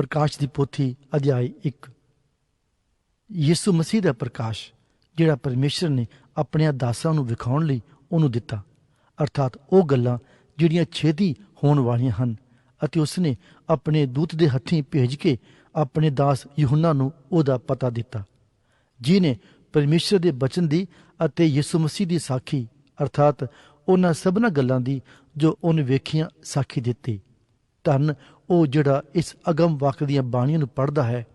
ਪ੍ਰਕਾਸ਼ ਦੀ ਪੋਥੀ, ਅਧਿਆਇ 1 ਯਿਸੂ ਮਸੀਹ ਦਾ ਪ੍ਰਕਾਸ਼, ਜਿਹੜਾ ਪਰਮੇਸ਼ਰ ਨੇ ਆਪਣੇ ਦਾਸਾਂ ਨੂੰ ਵਿਖਾਉਣ ਲਈ ਉਹਨੂੰ ਦਿੱਤਾ। ਅਰਥਾਤ ਉਹ ਗੱਲਾਂ ਜਿਹੜੀਆਂ ਛੇਤੀ ਹੋਣ ਵਾਲੀਆਂ ਹਨ ਅਤੇ ਉਸਨੇ ਆਪਣੇ ਦੂਤ ਦੇ ਹੱਥੀਂ ਭੇਜ ਕੇ ਆਪਣੇ ਦਾਸ ਯਹੂਨਾ ਨੂੰ ਉਹਦਾ ਪਤਾ ਦਿੱਤਾ ਜਿਨੇ ਪਰਮੇਸ਼ਰ ਦੇ ਬਚਨ ਦੀ ਅਤੇ ਯਿਸੂ ਮਸੀਹ ਦੀ ਸਾਖੀ, ਅਰਥਾਤ ਉਹਨਾਂ ਸਭਨਾਂ ਗੱਲਾਂ ਦੀ ਜੋ ਉਹਨੇ ਵੇਖੀਆਂ, ਸਾਖੀ ਦਿੱਤੀ। ਧੰਨ ਉਹ ਜਿਹੜਾ ਇਸ ਅਗਮ ਵਾਕ ਦੀਆਂ ਬਾਣੀਆਂ ਨੂੰ ਪੜ੍ਹਦਾ ਹੈ,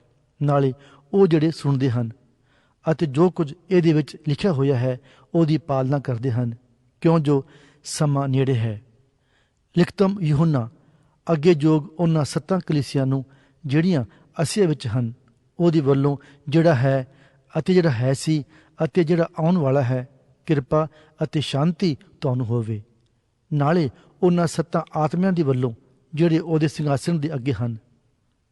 ਨਾਲੇ ਉਹ ਜਿਹੜੇ ਸੁਣਦੇ ਹਨ ਅਤੇ ਜੋ ਕੁਝ ਇਹਦੇ ਵਿੱਚ ਲਿਖਿਆ ਹੋਇਆ ਹੈ, ਉਹਦੀ ਪਾਲਣਾ ਕਰਦੇ ਹਨ। ਕਿਉਂ ਜੋ ਸਮਾਂ ਨੇੜੇ ਹੈ? ਲਿਖਤਮ ਯਹੂਨਾ, ਅੱਗੇ ਜੋਗ ਉਹਨਾਂ ਸੱਤਾਂ ਕਲੀਸਿਆਂ ਨੂੰ ਜਿਹੜੀਆਂ ਅਸੀਆ ਵਿੱਚ ਹਨ, ਉਹਦੀ ਵੱਲੋਂ ਜਿਹੜਾ ਹੈ ਅਤੇ ਜਿਹੜਾ ਹੈ ਸੀ ਅਤੇ ਜਿਹੜਾ ਆਉਣ ਵਾਲਾ ਹੈ, ਕਿਰਪਾ ਅਤੇ ਸ਼ਾਂਤੀ ਤੁਹਾਨੂੰ ਹੋਵੇ। ਨਾਲੇ ਉਹਨਾਂ ਸੱਤਾਂ ਆਤਮਿਆਂ ਦੀ ਵੱਲੋਂ ਜਿਹੜੇ ਉਹਦੇ ਸਿੰਘਾਸਣ ਦੇ ਅੱਗੇ ਹਨ।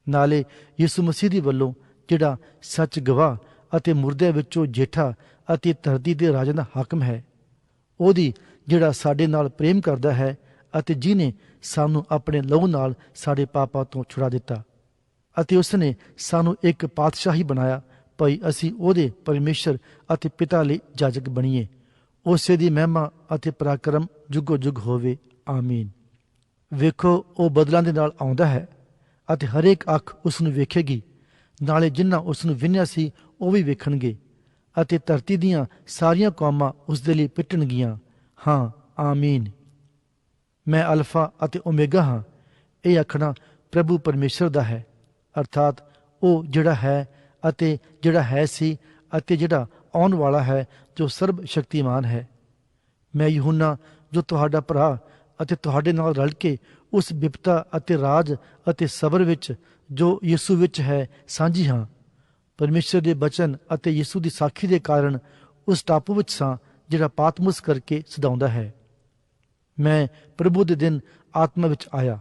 ਨਾਲੇ ਯਿਸੂ ਮਸੀਹ ਦੀ ਵੱਲੋਂ ਜਿਹੜਾ ਸੱਚ ਗਵਾਹ ਅਤੇ ਮੁਰਦਿਆਂ ਵਿੱਚੋਂ ਜੇਠਾ ਅਤੇ ਧਰਤੀ ਦੇ ਰਾਜਾ ਦਾ ਹਾਕਮ ਹੈ, ਉਹਦੀ ਜਿਹੜਾ ਸਾਡੇ ਨਾਲ ਪ੍ਰੇਮ ਕਰਦਾ ਹੈ ਅਤੇ ਜਿਨੇ ਸਾਨੂੰ ਆਪਣੇ ਲਹੂ ਨਾਲ ਸਾਡੇ ਪਾਪਾਂ ਤੋਂ ਛੁਡਾ ਦਿੱਤਾ ਅਤੇ ਉਸਨੇ ਸਾਨੂੰ ਇੱਕ ਪਾਤਸ਼ਾਹੀ ਬਣਾਇਆ, ਭਈ ਅਸੀਂ ਉਹਦੇ ਪਰਮੇਸ਼ਰ ਅਤੇ ਪਿਤਾ ਲਈ ਜਾਜਕ ਬਣੀਏ। ਉਸੇ ਦੀ ਮਹਿਮਾ ਅਤੇ ਪਰਾਕਰਮ ਜੁਗੋ ਜੁਗ ਹੋਵੇ। ਆਮੀਨ। ਵੇਖੋ, ਉਹ ਬਦਲਾਂ ਦੇ ਨਾਲ ਆਉਂਦਾ ਹੈ ਅਤੇ ਹਰੇਕ ਅੱਖ ਉਸ ਨੂੰ ਵੇਖੇਗੀ। ਨਾਲੇ ਜਿਨ੍ਹਾਂ ਉਸ ਨੂੰ ਵਿੰਨਿਆ ਸੀ, ਉਹ ਵੀ ਵੇਖਣਗੇ ਅਤੇ ਧਰਤੀ ਦੀਆਂ ਸਾਰੀਆਂ ਕੌਮਾਂ ਉਸ ਦੇ ਲਈ ਪਿੱਟਣਗੀਆਂ। ਹਾਂ, ਆਮੀਨ। ਮੈਂ ਅਲਫਾ ਅਤੇ ਓਮੇਗਾ ਹਾਂ। ਇਹ ਆਖਣਾ ਪ੍ਰਭੂ ਪਰਮੇਸ਼ਰ ਦਾ ਹੈ। ਅਰਥਾਤ ਉਹ ਜਿਹੜਾ ਹੈ ਅਤੇ ਜਿਹੜਾ ਹੈ ਸੀ ਅਤੇ ਜਿਹੜਾ ਆਉਣ ਵਾਲਾ ਹੈ, ਜੋ ਸਰਬ ਸ਼ਕਤੀਮਾਨ ਹੈ। ਮੈਂ ਯਹੂਨਾ, ਜੋ ਤੁਹਾਡਾ ਭਰਾ ਅਤੇ ਤੁਹਾਡੇ ਨਾਲ ਰਲ ਕੇ ਉਸ ਵਿਪਤਾ ਅਤੇ ਰਾਜ ਅਤੇ ਸਬਰ ਵਿੱਚ ਜੋ ਯਿਸੂ ਵਿੱਚ ਹੈ, ਸਾਂਝੀ ਹਾਂ। ਪਰਮੇਸ਼ਰ ਦੇ ਬਚਨ ਅਤੇ ਯਿਸੂ ਦੀ ਸਾਖੀ ਦੇ ਕਾਰਨ ਉਸ ਟਾਪੂ ਵਿੱਚ ਸਾਂ, ਜਿਹੜਾ ਪਾਤਮੁਸ ਕਰਕੇ ਸਦਾਉਂਦਾ ਹੈ। ਮੈਂ ਪ੍ਰਭੂ ਦੇ ਦਿਨ ਆਤਮਾ ਵਿੱਚ ਆਇਆ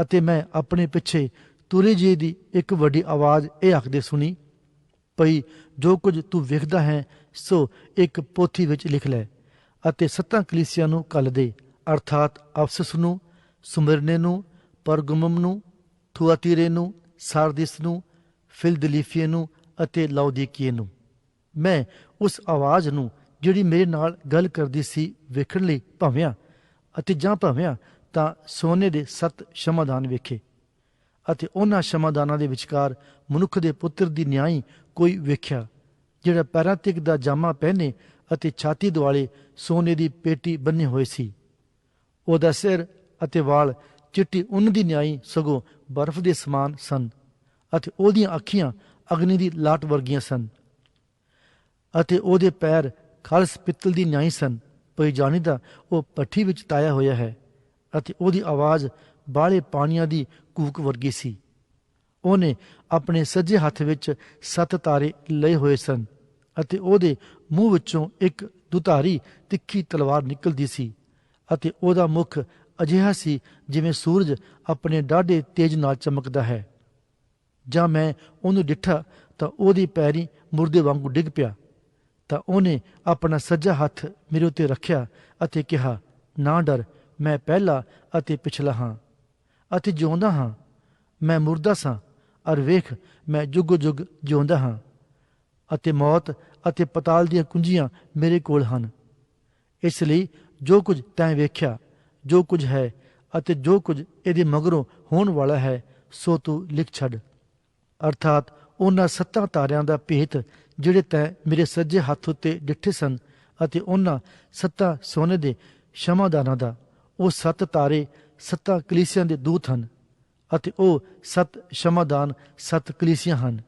ਅਤੇ ਮੈਂ ਆਪਣੇ ਪਿੱਛੇ ਤੁਰੇ ਜੀ ਦੀ ਇੱਕ ਵੱਡੀ ਆਵਾਜ਼ ਇਹ ਆਖਦੇ ਸੁਣੀ, ਭਈ, ਜੋ ਕੁਝ ਤੂੰ ਵੇਖਦਾ ਹੈ, ਸੋ ਇੱਕ ਪੋਥੀ ਵਿੱਚ ਲਿਖ ਲੈ ਅਤੇ ਸੱਤਾਂ ਕਲੀਸਿਆਂ ਨੂੰ ਕੱਲ ਦੇ। ਅਰਥਾਤ ਅਫਸਸ ਨੂੰ, ਸੁਮਰਨੇ ਨੂੰ, ਪਰਗਮਮ ਨੂੰ, ਥੁਆਤੀਰੇ ਨੂੰ, ਸਾਰਦਿਸ ਨੂੰ, ਫਿਲਦਲੀਫੀਏ ਨੂੰ ਅਤੇ ਲਾਉਦੀਕੀਏ ਨੂੰ। ਮੈਂ ਉਸ ਆਵਾਜ਼ ਨੂੰ ਜਿਹੜੀ ਮੇਰੇ ਨਾਲ ਗੱਲ ਕਰਦੀ ਸੀ ਵੇਖਣ ਲਈ ਭਾਵਿਆ ਅਤੇ ਜਾਂ ਭਾਵਿਆ ਤਾਂ ਸੋਨੇ ਦੇ ਸੱਤ ਸ਼ਮਾਦਾਨ ਵੇਖੇ ਅਤੇ ਉਹਨਾਂ ਸ਼ਮਾਦਾਨਾਂ ਦੇ ਵਿਚਕਾਰ ਮਨੁੱਖ ਦੇ ਪੁੱਤਰ ਦੀ ਨਿਆਈ ਕੋਈ ਵੇਖਿਆ ਜਿਹੜਾ ਪੈਰਾਂ ਤੱਕ ਦਾ ਜਾਮਾ ਪਹਿਨੇ ਅਤੇ ਛਾਤੀ ਦੁਆਲੇ ਸੋਨੇ ਦੀ ਪੇਟੀ ਬੰਨੇ ਹੋਏ ਸੀ। ਉਹਦਾ ਸਿਰ ਅਤੇ ਵਾਲ ਚਿੱਟੀ ਉੱਨ ਦੀ ਨਿਆਈ ਸਗੋਂ ਬਰਫ਼ ਦੇ ਸਮਾਨ ਸਨ ਅਤੇ ਉਹਦੀਆਂ ਅੱਖੀਆਂ ਅਗਨੀ ਦੀ ਲਾਟ ਵਰਗੀਆਂ ਸਨ ਅਤੇ ਉਹਦੇ ਪੈਰ ਖਾਲਸ ਪਿੱਤਲ ਦੀ ਨਿਆਈ ਸਨ ਪਈ ਜਾਣੀਦਾ ਉਹ ਪੱਠੀ ਵਿੱਚ ਤਾਇਆ ਹੋਇਆ ਹੈ ਅਤੇ ਉਹਦੀ ਆਵਾਜ਼ ਬਾਲੇ ਪਾਣੀਆਂ ਦੀ ਕੂਕ ਵਰਗੀ ਸੀ। ਉਹਨੇ ਆਪਣੇ ਸੱਜੇ ਹੱਥ ਵਿੱਚ ਸੱਤ ਤਾਰੇ ਲਏ ਹੋਏ ਸਨ ਅਤੇ ਉਹਦੇ ਮੂੰਹ ਵਿੱਚੋਂ ਇੱਕ ਦੁਧਾਰੀ ਤਿੱਖੀ ਤਲਵਾਰ ਨਿਕਲਦੀ ਸੀ। ਅਤੇ ਉਹਦਾ ਮੁਖ ਅਜਿਹਾ ਸੀ ਜਿਵੇਂ ਸੂਰਜ ਆਪਣੇ ਡਾਢੇ ਤੇਜ ਨਾਲ ਚਮਕਦਾ ਹੈ। ਜਾਂ ਮੈਂ ਉਹਨੂੰ ਡਿੱਠਾ ਤਾਂ ਉਹਦੀ ਪੈਰੀ ਮੁਰਦੇ ਵਾਂਗੂ ਡਿੱਗ ਪਿਆ। ਤਾਂ ਉਹਨੇ ਆਪਣਾ ਸੱਜਾ ਹੱਥ ਮੇਰੇ ਉੱਤੇ ਰੱਖਿਆ ਅਤੇ ਕਿਹਾ, ਨਾ ਡਰ, ਮੈਂ ਪਹਿਲਾ ਅਤੇ ਪਿਛਲਾ ਹਾਂ ਅਤੇ ਜਿਉਂਦਾ ਹਾਂ। ਮੈਂ ਮੁਰਦਾ ਸਾਂ ਅਰ ਵੇਖ, ਮੈਂ ਜੁਗ ਜੁਗ ਜਿਉਂਦਾ ਹਾਂ ਅਤੇ ਮੌਤ ਅਤੇ ਪਤਾਲ ਦੀਆਂ ਕੁੰਜੀਆਂ ਮੇਰੇ ਕੋਲ ਹਨ। ਇਸ ਲਈ ਜੋ ਕੁਝ ਤੈਂ ਵੇਖਿਆ, ਜੋ ਕੁਝ ਹੈ ਅਤੇ ਜੋ ਕੁਝ ਇਹਦੇ ਮਗਰੋਂ ਹੋਣ ਵਾਲਾ ਹੈ, ਸੋ ਤੂੰ ਲਿਖ ਛੱਡ। ਅਰਥਾਤ ਉਹਨਾਂ ਸੱਤਾਂ ਤਾਰਿਆਂ ਦਾ ਭੇਤ ਜਿਹੜੇ ਤੈਂ ਮੇਰੇ ਸੱਜੇ ਹੱਥ ਉੱਤੇ ਡਿੱਠੇ ਸਨ ਅਤੇ ਉਹਨਾਂ ਸੱਤਾਂ ਸੋਨੇ ਦੇ ਸ਼ਮਾਦਾਨਾਂ ਦਾ, ਉਹ ਸੱਤ ਤਾਰੇ ਸੱਤਾਂ ਕਲੀਸਿਆਂ ਦੇ ਦੂਤ ਹਨ ਅਤੇ ਉਹ ਸੱਤ ਸ਼ਮਾਦਾਨ ਸੱਤ ਕਲੀਸਿਆਂ ਹਨ।